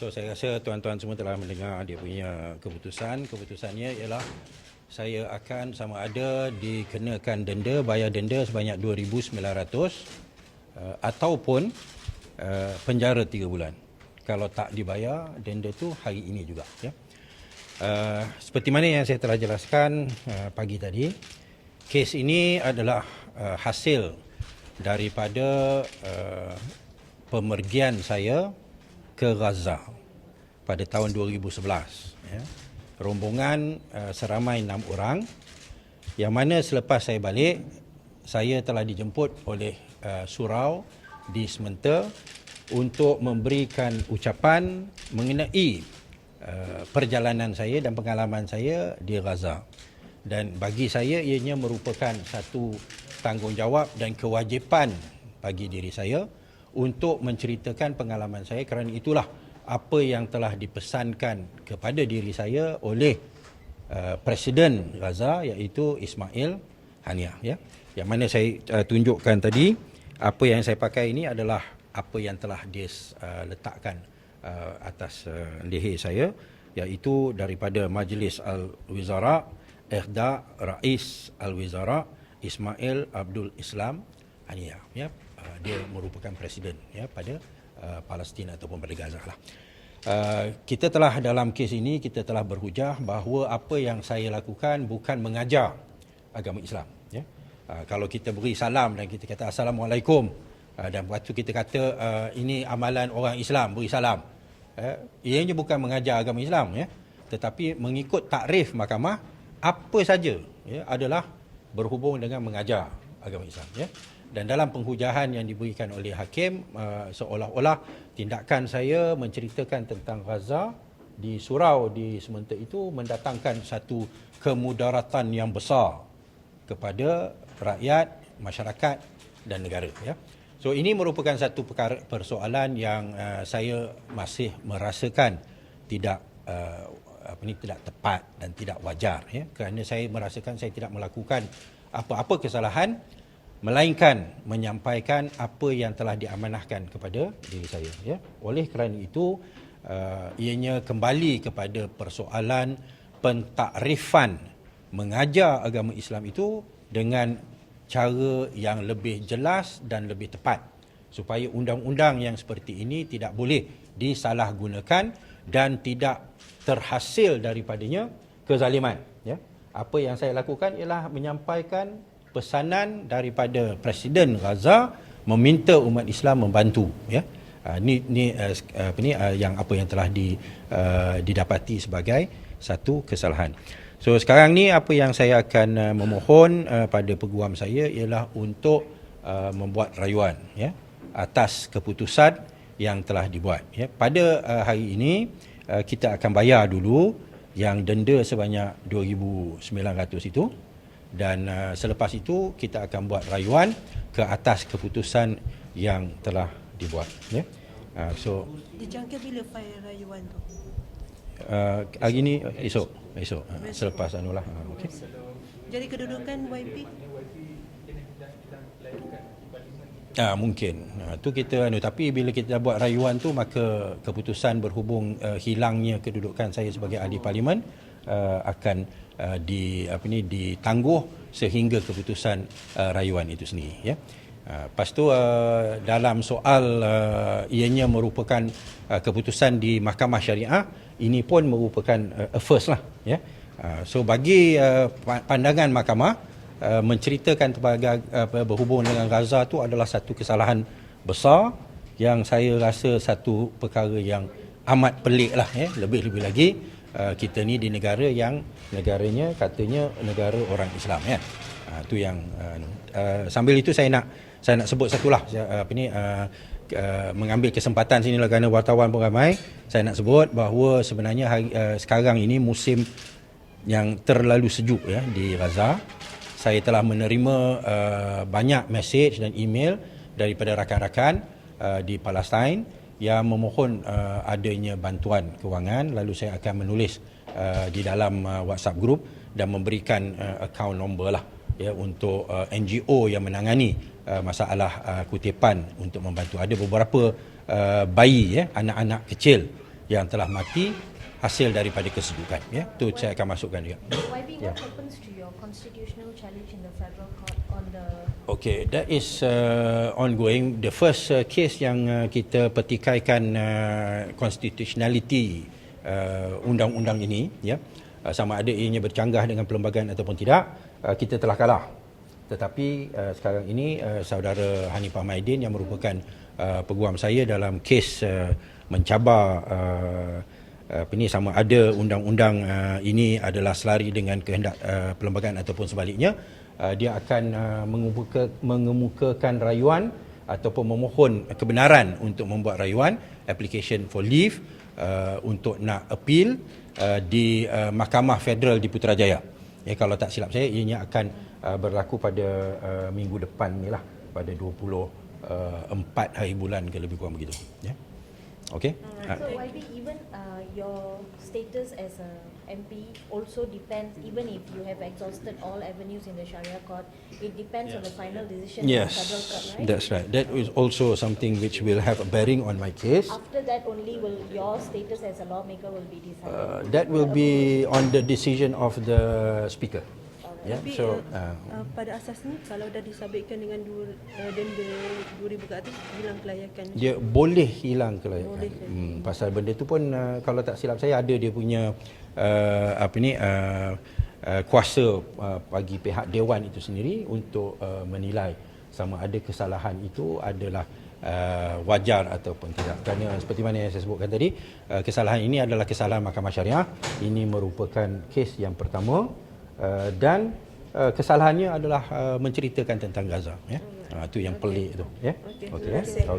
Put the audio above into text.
So saya rasa tuan-tuan semua telah mendengar dia punya keputusan. Keputusannya ialah saya akan sama ada dikenakan denda, bayar denda sebanyak 2,900 uh, ataupun uh, penjara 3 bulan. Kalau tak dibayar, denda tu hari ini juga. Ya. Uh, seperti mana yang saya telah jelaskan uh, pagi tadi, kes ini adalah uh, hasil daripada uh, pemergian saya ke Gaza pada tahun 2011 ya. rombongan uh, seramai enam orang yang mana selepas saya balik saya telah dijemput oleh uh, surau di Sementa untuk memberikan ucapan mengenai uh, perjalanan saya dan pengalaman saya di Gaza dan bagi saya ianya merupakan satu tanggungjawab dan kewajipan bagi diri saya untuk menceritakan pengalaman saya kerana itulah apa yang telah dipesankan kepada diri saya oleh uh, Presiden Gaza iaitu Ismail Haniah ya. Yang mana saya uh, tunjukkan tadi apa yang saya pakai ini adalah apa yang telah dia uh, letakkan uh, atas uh, leher saya iaitu daripada Majlis Al-Wizara Ihda Rais Al-Wizara Ismail Abdul Islam Haniah ya. Uh, dia merupakan presiden ya pada uh, Palestin ataupun pada Gaza lah. Uh, kita telah dalam kes ini kita telah berhujah bahawa apa yang saya lakukan bukan mengajar agama Islam ya. Uh, kalau kita beri salam dan kita kata assalamualaikum uh, dan waktu kita kata uh, ini amalan orang Islam beri salam. Uh, ianya bukan mengajar agama Islam ya. Tetapi mengikut takrif mahkamah apa saja ya adalah berhubung dengan mengajar agama Islam ya dan dalam penghujahan yang diberikan oleh hakim uh, seolah-olah tindakan saya menceritakan tentang Gaza di surau di Sementa itu mendatangkan satu kemudaratan yang besar kepada rakyat, masyarakat dan negara ya. So ini merupakan satu perkara persoalan yang uh, saya masih merasakan tidak uh, apa ni tidak tepat dan tidak wajar ya kerana saya merasakan saya tidak melakukan apa-apa kesalahan melainkan menyampaikan apa yang telah diamanahkan kepada diri saya ya. Oleh kerana itu uh, ianya kembali kepada persoalan pentakrifan mengajar agama Islam itu dengan cara yang lebih jelas dan lebih tepat supaya undang-undang yang seperti ini tidak boleh disalahgunakan dan tidak terhasil daripadanya kezaliman ya apa yang saya lakukan ialah menyampaikan pesanan daripada Presiden Gaza meminta umat Islam membantu ya uh, ni ni uh, apa ni uh, yang apa yang telah di uh, didapati sebagai satu kesalahan. So sekarang ni apa yang saya akan uh, memohon uh, pada peguam saya ialah untuk uh, membuat rayuan ya atas keputusan yang telah dibuat ya. Pada uh, hari ini uh, kita akan bayar dulu yang denda sebanyak 2900 itu dan uh, selepas itu kita akan buat rayuan ke atas keputusan yang telah dibuat ya uh, so Dijangka bila file rayuan tu? uh, hari ini uh, esok esok uh, selepas anulah uh, okey Jadi kedudukan YP? Ah mungkin. Ha, tu kita anu tapi bila kita buat rayuan tu maka keputusan berhubung uh, hilangnya kedudukan saya sebagai ahli parlimen uh, akan uh, di apa ni ditangguh sehingga keputusan uh, rayuan itu sendiri ya. Uh, lepas tu uh, dalam soal uh, ianya merupakan uh, keputusan di mahkamah syariah ini pun merupakan uh, a first lah ya. Uh, so bagi uh, pandangan mahkamah Uh, menceritakan terbagi, uh, berhubung dengan Gaza tu adalah satu kesalahan besar yang saya rasa satu perkara yang amat pelik lah ya lebih-lebih lagi uh, kita ni di negara yang negaranya katanya negara orang Islam ya uh, tu yang uh, uh, sambil itu saya nak saya nak sebut satu lah. Uh, apa ni uh, Uh, mengambil kesempatan sini lah kerana wartawan pun ramai. Saya nak sebut bahawa sebenarnya hari, uh, sekarang ini musim yang terlalu sejuk ya di Gaza saya telah menerima uh, banyak mesej dan email daripada rakan-rakan uh, di Palestin yang memohon uh, adanya bantuan kewangan. Lalu saya akan menulis uh, di dalam uh, WhatsApp group dan memberikan uh, account number lah ya untuk uh, NGO yang menangani uh, masalah uh, kutipan untuk membantu. Ada beberapa uh, bayi ya anak-anak kecil yang telah mati hasil daripada kesejukan ya tu saya akan masukkan juga YB, court on the Okay, that is uh, ongoing. The first uh, case yang uh, kita pertikaikan uh, constitutionality uh, undang-undang ini, ya, uh, sama ada ianya bercanggah dengan perlembagaan ataupun tidak, uh, kita telah kalah. Tetapi uh, sekarang ini uh, saudara Hanifah Maidin yang merupakan uh, peguam saya dalam kes uh, mencabar uh, apa ni sama ada undang-undang uh, ini adalah selari dengan kehendak uh, perlembagaan ataupun sebaliknya uh, dia akan uh, mengemuka, mengemukakan rayuan ataupun memohon kebenaran untuk membuat rayuan application for leave uh, untuk nak appeal uh, di uh, Mahkamah Federal di Putrajaya. Ya kalau tak silap saya ianya akan uh, berlaku pada uh, minggu depan ni lah pada 24 hari bulan ke lebih kurang begitu ya. Okey. Uh, So YB, even uh, your status as a MP also depends, even if you have exhausted all avenues in the Sharia court, it depends on the final decision in the federal court, Yes, right? that's right. That is also something which will have a bearing on my case. After that only will your status as a lawmaker will be decided. Uh, that will be on the decision of the speaker. Yeah. Tapi So, uh, uh, pada asasnya kalau dah disabitkan dengan dua, uh, denda 2000 ke atas hilang kelayakan. dia boleh hilang kelayakan. Boleh. Hmm, pasal benda tu pun uh, kalau tak silap saya ada dia punya uh, apa ni uh, uh, kuasa uh, bagi pihak dewan itu sendiri untuk uh, menilai sama ada kesalahan itu adalah uh, wajar ataupun tidak. Kerana seperti mana yang saya sebutkan tadi, uh, kesalahan ini adalah kesalahan mahkamah syariah. Ini merupakan kes yang pertama uh, dan uh, kesalahannya adalah uh, menceritakan tentang Gaza ya. Uh, itu yang pelik tu ya. Okey, terima kasih. Okey.